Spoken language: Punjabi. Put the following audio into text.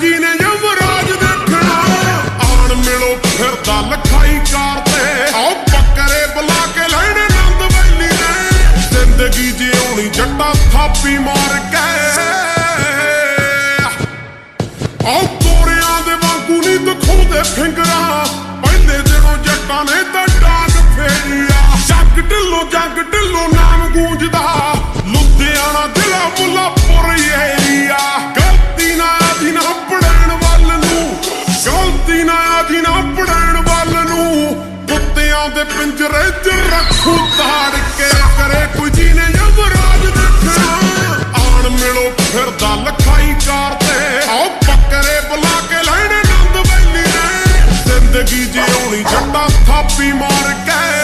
ਜੀ ਨੇ ਯਮਰਾਜ ਦੇਖਣਾ। ਆਣ ਮਿਲੋ ਫਿਰਦਾ ਲਖਾਈ ਕਾਰ ਤੇ। ਆਓ ਬੱਕਰੇ ਬੁਲਾ ਕੇ ਲੈਣੇ ਨੰਦ ਵੈਲੀ ਨੇ ਜ਼ਿੰਦਗੀ ਜਿਉਣੀ ਜੱਟਾ ਥਾਪੀ ਮਾਰ ਕੇ। ਆਓ ਤੋਰਿਆਂ ਦੇ ਵਾਂਗੂ ਨਹੀਂ ਦਿਖਾਉਂਦੇ ਫਿੰਗਰਾਂ। ਪਹਿਲੇ ਦਿਨੋਂ ਜੱਟਾਂ ਨੇ ਤਾਂ ਡਾਕ ਫੇਰੀਆ। ਜੱਗ ਢਿੱਲੋ ਜੱਗ ਗਲਤੀ ਨਾ ਆਦੀ ਨਾ ਪੜਨ ਵੱਲ ਨੂੰ। ਕੁੱਤਿਆਂ ਦੇ ਪਿੰਜਰੇ 'ਚ ਰੱਖੂ ਤਾੜ ਕੇ ਕਰੇ ਕੋਈ ਜੀ ਨੇ ਯੁਵਰਾਜ ਦੇਖਣਾ। ਆਣ ਮਿਲੋ ਫਿਰਦਾ ਲਖਾਈ ਕਾਰ ਤੇ। ਆਓ ਬੱਕਰੇ ਬੁਲਾ ਕੇ ਲੈਣੇ ਨੰਦ ਵੈਲੀ ਨੇ। ਜ਼ਿੰਦਗੀ ਜਿਉਣੀ ਛੱਡਾ ਥਾਪੀ ਮਾਰ ਕੇ।